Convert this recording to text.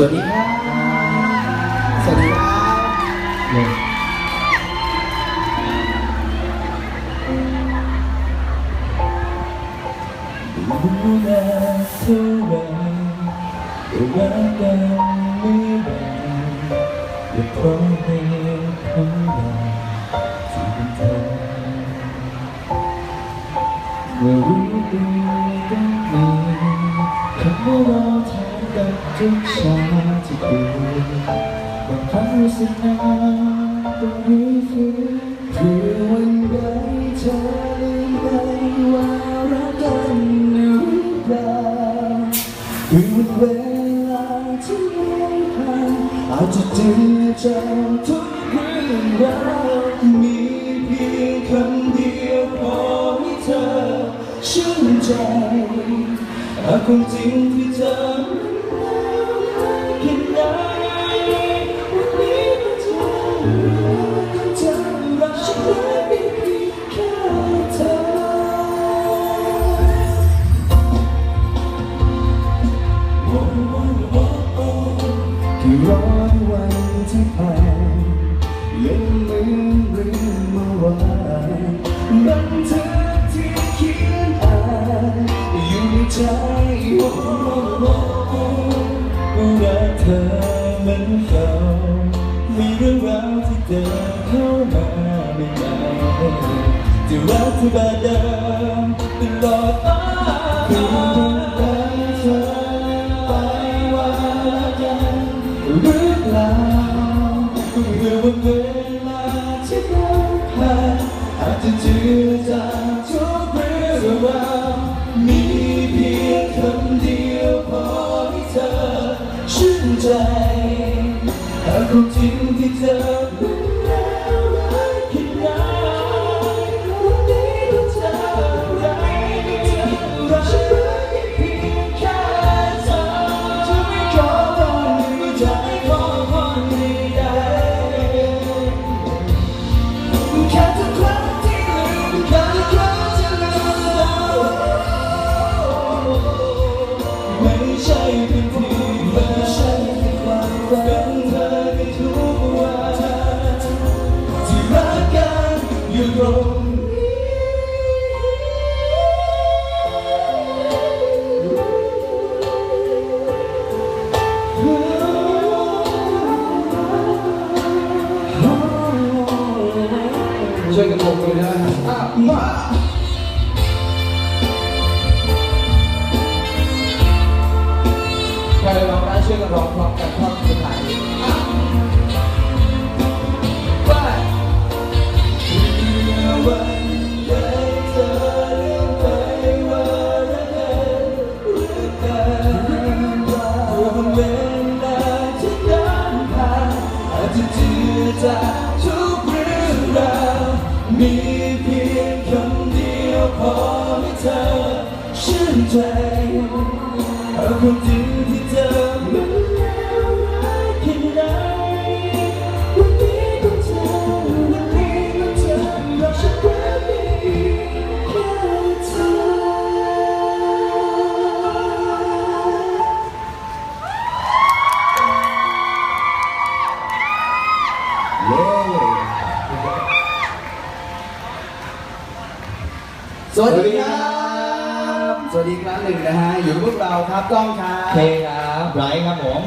วัสดีครับสวัสดีครับดูแลเท่าไรก็รักกันไม่ไหวอย่าเพราะให้คำใดที่เป็นเธอเมื่อรู้ดีต้องมี ทุกชาที่ดูบางครั้งรู้สึกนานต้องรื้อฟื้นเพื่อวันใดเธอลืมไปว่ารักกันหรือเปล่าคือวันเวลาที่ไม่ผ่านอาจจะเจือจางทุกเรื่องราวมีเพียงคำเดียวพอให้เธอชื่นใจหากความจริงที่เธอ บันทึกที่เขียนอ่านอยู่ในใจรักเธอเหมือนเก่ามีเรื่องราวที่เดินเข้ามาไม่นานจะรักเธอแบบเดิมตลอดไปคือวันใดเธอไปว่ากันหรือเปล่าเมื่อวันเว จจะเจือจางทุกเรื่องราวมีเพียงคำเดียวพอให้เธอชื่นใจหากความจริงที่เธอ ช่วยกันปรบมือนะอะมาใครร้องได้ช่วยกันร้องพร้อมกันท่อนสุดท้ายอะไป มีเพียงคำเดียวพอให้เธอชื่นใจเอาความจริงที่ สวัสดีครับ สวัสดีครั้งหนึ่งนะฮะ อยู่กับพวกเราครับก้องครับเคครับไบรท์ครับผม